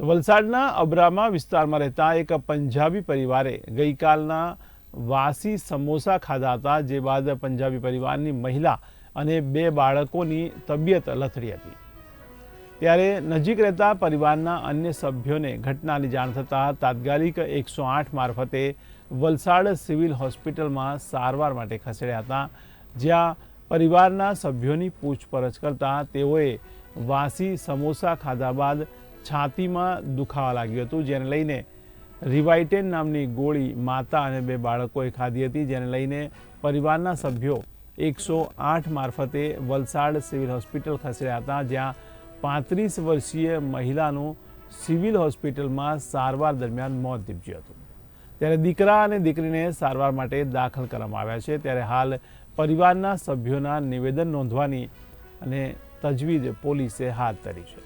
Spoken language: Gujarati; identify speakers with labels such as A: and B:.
A: વલસાડના અબ્રામા વિસ્તારમાં રહેતા એક પંજાબી પરિવારે ગઈકાલના વાસી સમોસા ખાધા હતા, જે બાદ પંજાબી પરિવારની મહિલા અને બે બાળકોની તબિયત લથડી હતી. ત્યારે નજીક રહેતા પરિવારના અન્ય સભ્યોને ઘટનાની જાણ થતાં તાત્કાલિક એકસો આઠ મારફતે વલસાડ સિવિલ હોસ્પિટલમાં સારવાર માટે ખસેડ્યા હતા, જ્યાં પરિવારના સભ્યોની પૂછપરછ કરતાં તેઓએ વાસી સમોસા ખાધા બાદ છાતીમાં દુખાવા લાગ્યું હતું, જેને લઈને રિવાઇટેન નામની ગોળી માતા અને બે બાળકોએ ખાધી હતી, જેને લઈને પરિવારના સભ્યો એકસો આઠ મારફતે વલસાડ સિવિલ હોસ્પિટલ ખસેડ્યા હતા, જ્યાં પાંત્રીસ વર્ષીય મહિલાનું સિવિલ હોસ્પિટલમાં સારવાર દરમિયાન મોત નીપજ્યું હતું. ત્યારે દીકરા અને દીકરીને સારવાર માટે દાખલ કરવામાં આવ્યા છે. ત્યારે હાલ પરિવારના સભ્યોના નિવેદન નોંધવાની અને તજવીજ પોલીસે હાથ ધરી છે.